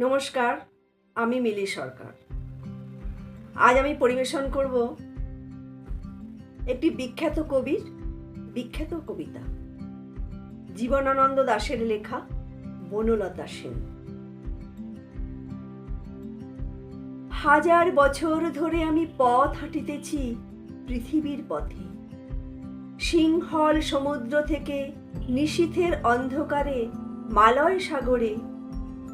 নমস্কার, আমি মিলি সরকার। আজ আমি পরিবেশন করব একটি বিখ্যাত কবির বিখ্যাত কবিতা। জীবনানন্দ দাশের লেখা বনলতা সেন। হাজার বছর ধরে আমি পথ হাঁটিতেছি পৃথিবীর পথে। সিংহল সমুদ্র থেকে নিশীথের অন্ধকারে, মালয় সাগরে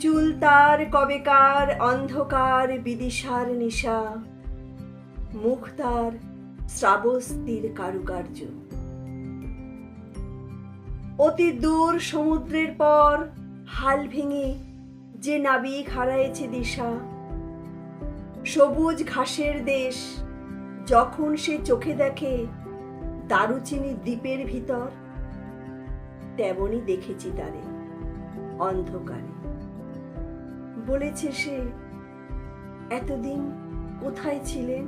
চুল তার কবেকার, অন্ধকার, বিদিশার নিশা। মুখ তার শ্রাবস্তির কারুকার্য। অতি দূর সমুদ্রের পর হাল ভেঙে যে নাবিক হারায়েছে দিশা। সবুজ ঘাসের দেশ যখন সে চোখে দেখে দারুচিনি দ্বীপের ভিতর তেমনই দেখেছি তারে অন্ধকারে। বলেছে সে, এতদিন কোথায় ছিলেন?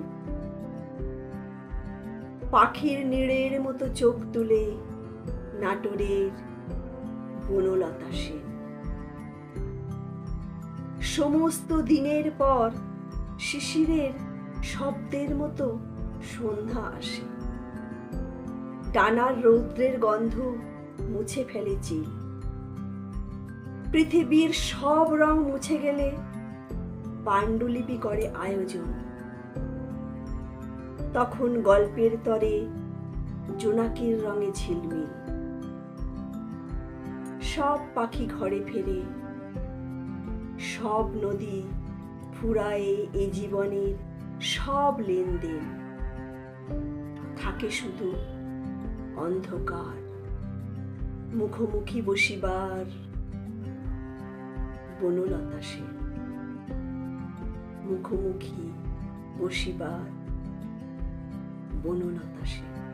পাখির নীড়ের মতো চোখ তুলে নাটোরের বনলতা সেন। সমস্ত দিনের পর শিশিরের শব্দের মতো সন্ধ্যা আসে। ডানার রৌদ্রের গন্ধ মুছে ফেলেছি পৃথিবীর সব রং মুছে গেলে পাণ্ডুলিপি করে আয়োজন। তখন গল্পের তরে জোনাকির রঙে ঝিলমিল। সব পাখি ঘরে ফেরে, সব নদী ফুরায়ে এ জীবনের সব লেনদেন। থাকে শুধু অন্ধকার, মুখোমুখি বসিবার বনলতা সেন। মুখোমুখি বসিবার বনলতা সেন।